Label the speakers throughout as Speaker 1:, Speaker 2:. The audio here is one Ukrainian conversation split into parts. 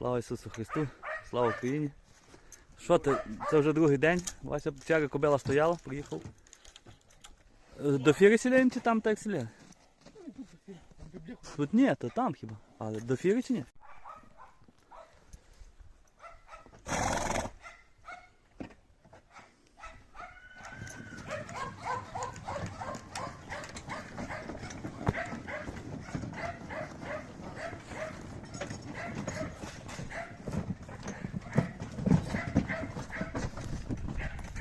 Speaker 1: Слава Ісусу Христу, слава Україні. Що ти? Це вже другий день. Вася вчора кобила стояла, приїхав. Е, До фіри сіляємо чи там так сіляє? Тут ні, то там хіба. Але до фіри чи ні?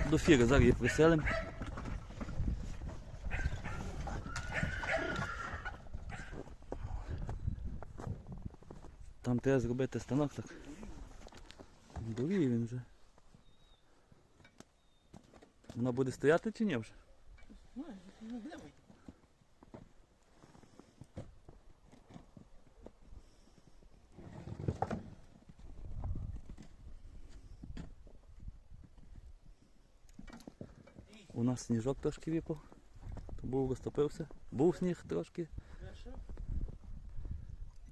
Speaker 1: До фіри зараз її приселимо. Там треба зробити станок так. Дуріє він вже. Вона буде стояти чи ні вже? У нас сніжок трошки випав. То був розтопився. Був сніг трошки.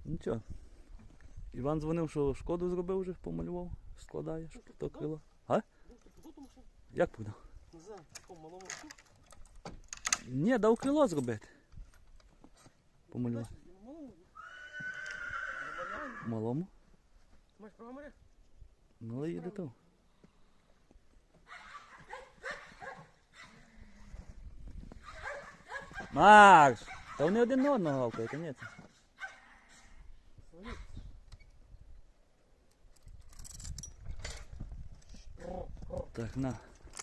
Speaker 1: Нічого. Іван дзвонив, що шкоду зробив вже, помалював, складає, що то крило. А? Як продав?
Speaker 2: Не знаю, малому.
Speaker 1: Ні, дав крило зробити. Помалював.
Speaker 2: Малому. Маєш моря?
Speaker 1: Ну, але їде то. Марш! Та вони один на одного гавкають, а ні. Так, на,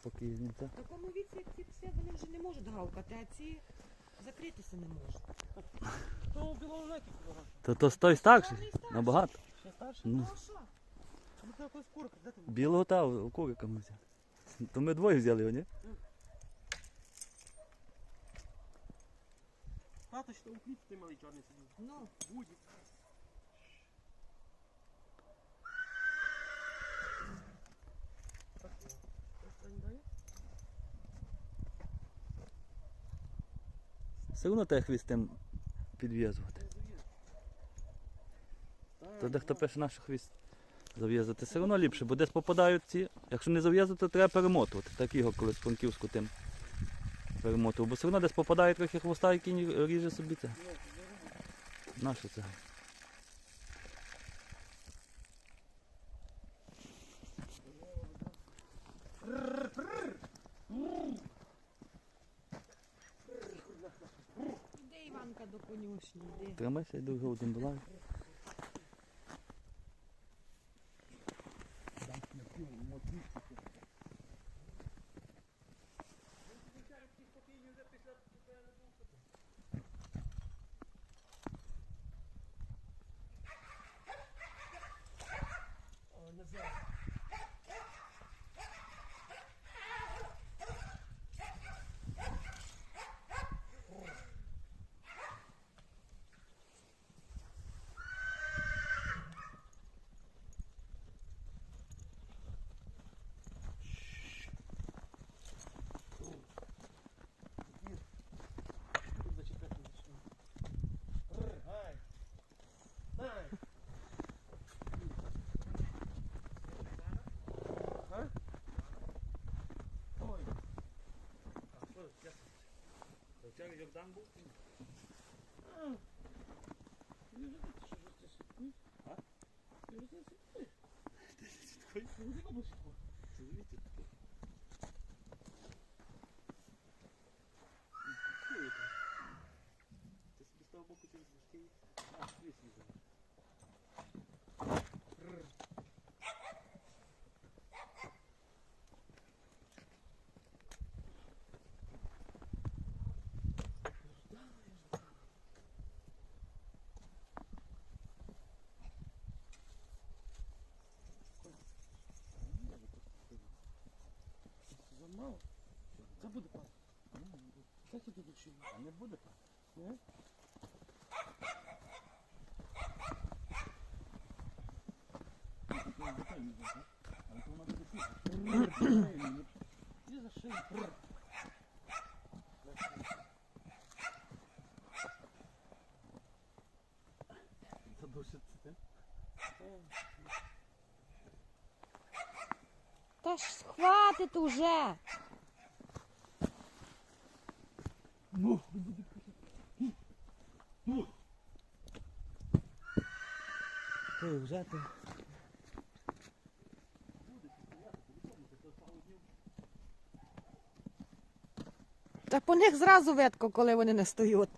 Speaker 1: поки візьміться.
Speaker 3: В такому віці, як ці пси, вони вже не можуть гавкати, а ці закритися не можуть.
Speaker 2: То білого лекі кілограм.
Speaker 1: То, то той старший,
Speaker 3: Вони старші.
Speaker 1: набагато.
Speaker 2: Ще старше?
Speaker 1: Ну,
Speaker 3: Ну а що?
Speaker 2: А ми тебе курка, де ти?
Speaker 1: білого та у курика ми взяли. То ми двоє взяли його, ні?
Speaker 2: Тато, що у клітці той малий чорний сидів.
Speaker 3: Ну,
Speaker 2: дає?
Speaker 1: Все одно треба хвістем підв'язувати. То дехто пише наш хвіст зав'язати. Все одно ліпше, бо десь попадають ці. Якщо не зав'язати, то треба перемотувати. Так його колись франківську тим перемотував. Бо все одно десь попадає трохи хвоста і кінь ріже собі це. Наше це.
Speaker 3: іди Іванка до конюшні.
Speaker 1: Тримайся, йду його один долаю.
Speaker 2: О, не знаю. Тут зачекати не почну. Рр, гай. Гай. Ага. Ой. А що, ясно.
Speaker 1: Вчора Йордан був?
Speaker 2: А. Ти вже тут що ж це слідкуєш?
Speaker 1: А?
Speaker 2: Ти вже це слідкуєш? Ти вже кому слідкуєш?
Speaker 1: Ти собі з того боку через важкий. А, візьмеш.
Speaker 2: Замало. Це буде пан. Так і тут душі.
Speaker 1: А не буде так.
Speaker 2: Не?
Speaker 1: Але то вона буде сіти.
Speaker 2: І за шию. Прр.
Speaker 1: Задушиться ти.
Speaker 3: Та ж хватить уже.
Speaker 2: Ну,
Speaker 1: Ти вже ти.
Speaker 3: Та по них зразу ветко, коли вони не стоять.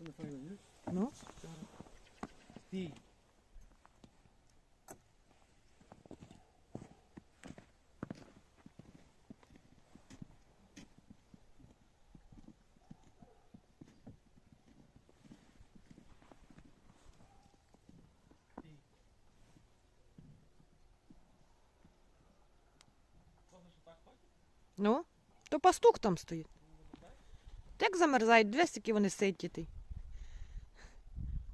Speaker 2: Ось не файно?
Speaker 3: Ну,
Speaker 2: Стій.
Speaker 3: ну, то пастух там стоїть. Так замерзають, дивись, які вони ситі.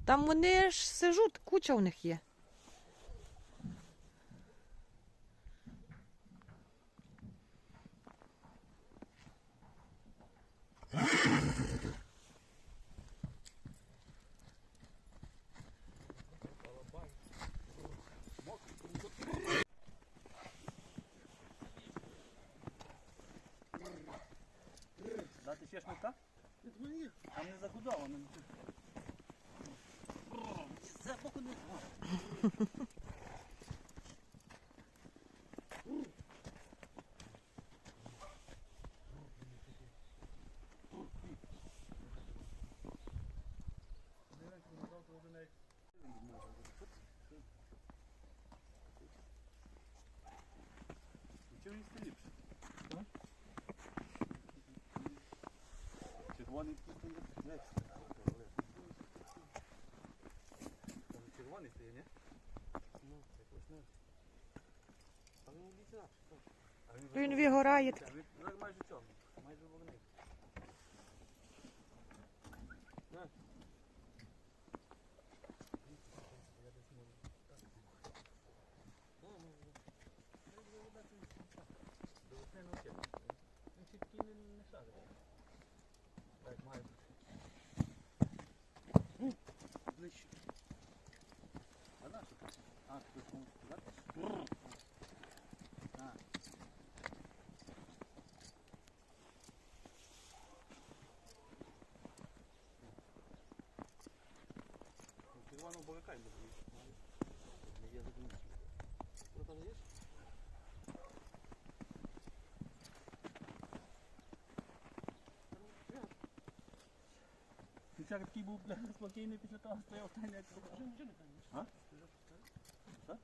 Speaker 3: Там вони ж сижуть, куча у них є.
Speaker 1: Дати ще шматка?
Speaker 2: Від мені.
Speaker 1: Там не загудовано. Це боку не Чим їсти ліпше? Червоний тут не стає, ні?
Speaker 2: Ну, якось не. А він вигорає так.
Speaker 1: А він,
Speaker 3: вигорає.
Speaker 1: Він майже чорний, майже вогний. До весни навчився. Він чіткий не, не шарить. Так, має бути.
Speaker 2: Ближче.
Speaker 1: А на що? А, ти комусь сказати? А.
Speaker 2: Не буде.
Speaker 1: Я.
Speaker 2: Що там є?
Speaker 1: Вчора такий був спокійний після того стояв та як
Speaker 2: Вже нічого не кажеш.
Speaker 1: А? Що?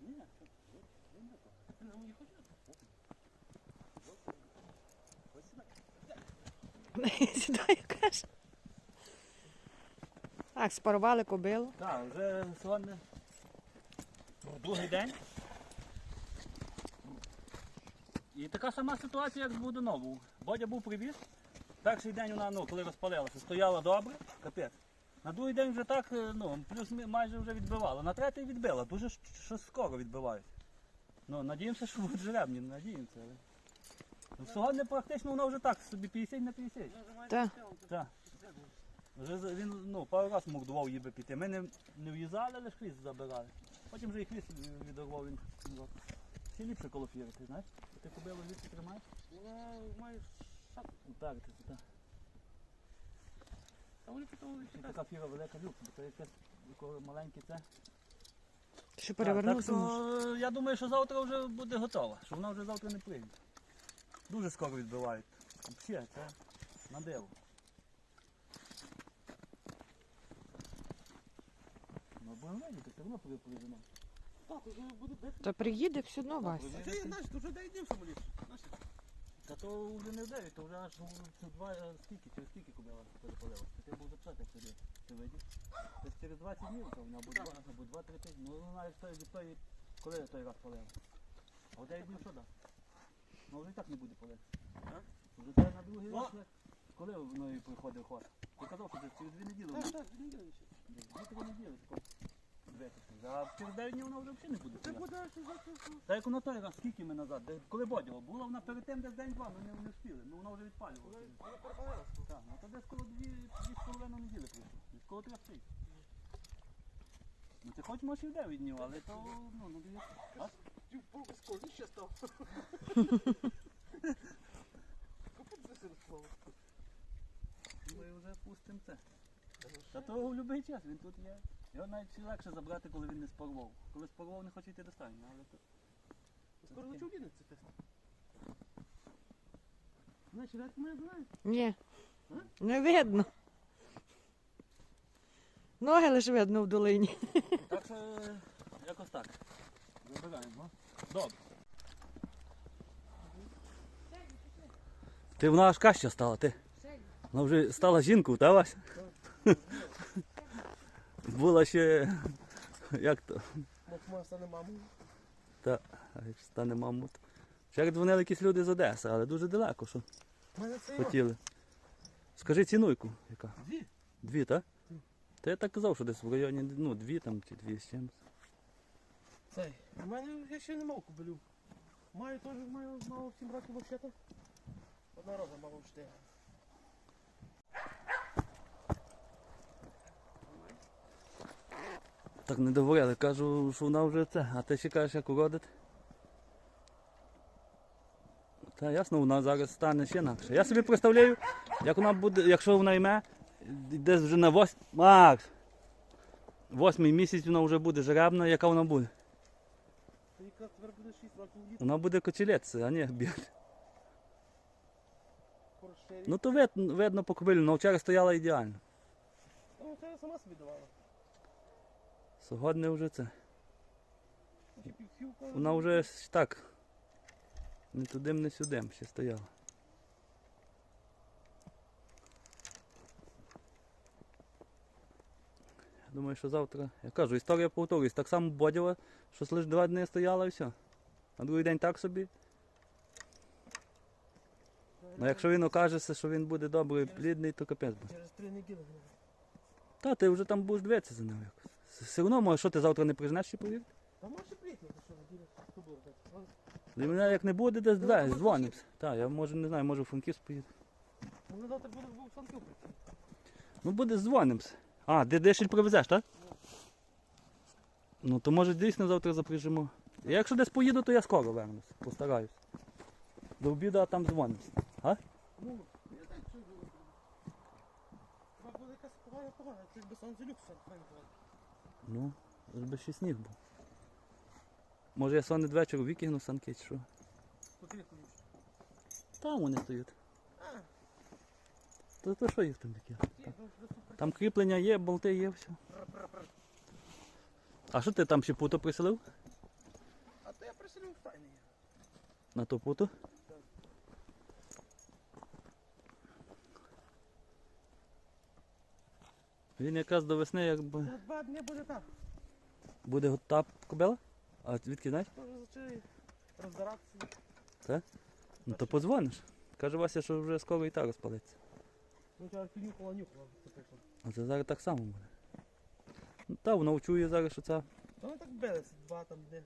Speaker 1: Ні, що? Він не того.
Speaker 2: Ти на мені хочеш?
Speaker 1: Ось сюди.
Speaker 3: Сідає, каже. Так, спарували кобилу.
Speaker 1: Так, вже сьогодні другий день. І така сама ситуація, як з Будунову. Бодя був привіз. Перший день вона, ну, коли розпалилася, стояла добре, капець. На другий день вже так, е, ну, плюс майже вже відбивала. На третій відбила, дуже щось скоро відбивають. Ну, надіємося, що будуть жеребні, надіємося. Але... Ну, Сьогодні практично воно вже так, собі 50 на 50.
Speaker 2: Я вже маю
Speaker 3: Та.
Speaker 2: стрілку.
Speaker 1: Так. Вже він ну, пару раз мог двох їби піти. Ми не, не в'їзали, але ж хвіст забирали. Потім вже і хвіст відорвав він. ну, Ще ліпше коло фіри, ти знаєш? Ти кобилу звідси тримаєш?
Speaker 2: Вона має шапку.
Speaker 1: Ну, Так, це, це,
Speaker 2: А вони питали,
Speaker 1: це така фіра велика люк, бо це якесь маленьке це.
Speaker 3: Ти що перевернувся?
Speaker 1: так я думаю, що завтра вже буде готова, що вона вже завтра не прийде. Дуже скоро відбивають. Взагалі, це на диво. Ну, приїдемо.
Speaker 2: Так, уже буде бити.
Speaker 3: Та приїде все одно Вася.
Speaker 2: Ти ти вже дай днів самоліт.
Speaker 1: Та то вже не в 9, то вже аж у у два е, скільки, через скільки кубила перепалилося. Ти був записати, як тоді. Ти видів? Десь через 20 днів, то вона або
Speaker 2: Так.
Speaker 1: два, або два-три тижні. Ну, ну навіть той, від тої, коли я той раз палила. А в 9 днів що дасть? Ну вже і так не буде палити. Вже це на другий
Speaker 2: Ну.
Speaker 1: раз. як- Коли мною приходив ход? Ти казав, що це через дві неділі.
Speaker 2: Так, так, не ще.
Speaker 1: Дві-три тако. Витягнути. А через 9 днів вона вже взагалі не буде.
Speaker 2: Ти
Speaker 1: стояти. Та як вона той раз, скільки ми назад, де- коли боділо, була вона перед тим десь день-два, ми не, не встигли, ну вона вже відпалювалася.
Speaker 2: Вона пропалилась.
Speaker 1: Так, ну то десь коло дві, дві з половиною неділі пройшло. Десь коло трьох тижнів. Ну ти хоч можеш і в 9 днів, але то, ну, ну, дивіться. А?
Speaker 2: Ти в полку ще став. Капець за розклав.
Speaker 1: Ми вже пустимо це. Та то в будь-який час він тут є. Його навіть легше забрати, коли він не спорвав. Коли спорвав, не хоче йти до стайні, але то.
Speaker 2: Скоро на чудинці тест. Знаєш, як мене знаєш?
Speaker 3: Ні.
Speaker 2: А?
Speaker 3: Не видно. Ноги лише видно в долині.
Speaker 1: Так що е, якось так. Забираємо. Добре. Ти вона аж каща стала, ти. Вона вже стала жінкою, та Вася? Була ще. Як то?
Speaker 2: Мов стане мамою.
Speaker 1: Та, а як стане мамут. Ще як дзвонили якісь люди з Одеси, але дуже далеко, що хотіли. Скажи цінуйку, яка?
Speaker 2: Дві.
Speaker 1: Дві, так? Та я так казав, що десь в районі, ну, дві там чи дві з чимось.
Speaker 2: Цей. У мене я ще не мав кобилю. Маю теж маю мало 7 років вообще-то. Одна роза мало 4.
Speaker 1: Так не договорили, кажу, що вона вже це, а ти ще кажеш, як уродить. Та ясно, вона зараз стане ще інакше. Я собі представляю, як вона буде, якщо вона йме, десь вже на вось... Макс! Восьмий місяць вона вже буде жеребна, яка вона буде?
Speaker 2: Ти якраз тепер буде 6 років діти.
Speaker 1: Вона буде кочелець, а не біг. Ну то видно, видно по кобилі, але вчора стояла ідеально.
Speaker 2: Ну, це сама собі давала.
Speaker 1: Сьогодні вже це. Вона вже так. Не тудим, не сюдим ще стояла. Думаю, що завтра. Я кажу, історія повторюсь. Так само боділа, що лише два дні стояла і все. На другий день так собі. Ну якщо він окажеться, що він буде добрий, плідний, то капець буде.
Speaker 2: Через 3 неділі.
Speaker 1: Та ти вже там будеш дивитися за ним якось. Все одно, може, що ти завтра не прижнеш ще повір?
Speaker 2: Та може приїхати, що неділя. Буде?
Speaker 1: Для мене як не буде, десь
Speaker 2: Ну,
Speaker 1: двері,
Speaker 2: то.
Speaker 1: Так, я може не знаю, може в Франківськ поїду.
Speaker 2: Може завтра буде в прийти.
Speaker 1: Ну буде дзвонимося. А, де дешель привезеш, так? Ну то може дійсно завтра запряжемо. Я Якщо десь поїду, то я скоро вернусь. Постараюсь. До обіду, а там дзвонимося.
Speaker 2: Ну, я так чую. Треба буде якась погана погана, якби сонце люкс файно.
Speaker 1: Ну, лиш би ще сніг був. Може я сон надвечір викигну санки чи що? Там вони стоять. То, то що їх там таке?
Speaker 2: то.
Speaker 1: Там кріплення є, болти є, все. А що ти там ще путо приселив?
Speaker 2: А то я приселив файний.
Speaker 1: На ту путу? Він якраз до весни якби
Speaker 2: За два дні буде так.
Speaker 1: буде та кобила? А звідки знаєш?
Speaker 2: Роздиратися.
Speaker 1: Ну то подзвониш. Каже Вася, що вже скоро і так розпалиться.
Speaker 2: Ну, я нюхала, нюхала.
Speaker 1: А це зараз так само буде. Ну та воно чує зараз, що це.
Speaker 2: Та вони так билися, два там дні.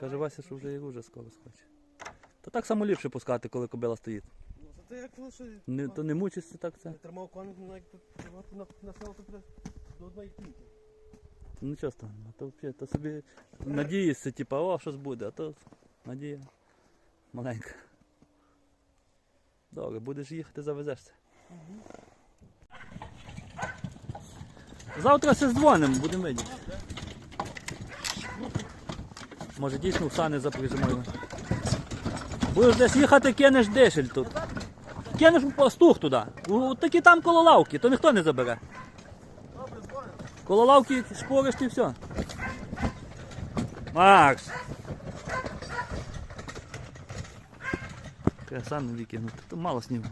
Speaker 1: Каже Вася, що вже і вже скоро схоче. Та так само ліпше пускати, коли кобила стоїть.
Speaker 2: Це як що...
Speaker 1: Не, то не мучишся так це.
Speaker 2: Не тримав коник, ну, як тут на, на село, то до одної кінки.
Speaker 1: Ну нічого страшного, то взагалі, то собі надієшся, типа, о, щось буде, а то надія маленька. Добре, будеш їхати, завезешся. Завтра все дзвонимо, будемо видіти. Може дійсно в сани запряжемо. Будеш десь їхати, кинеш дешель тут. Кинеш пастух туди. От Такі там коло лавки, то ніхто не забере. Коло лавки шпориш і все. Макс! Краса не викинути. Тут мало снігу.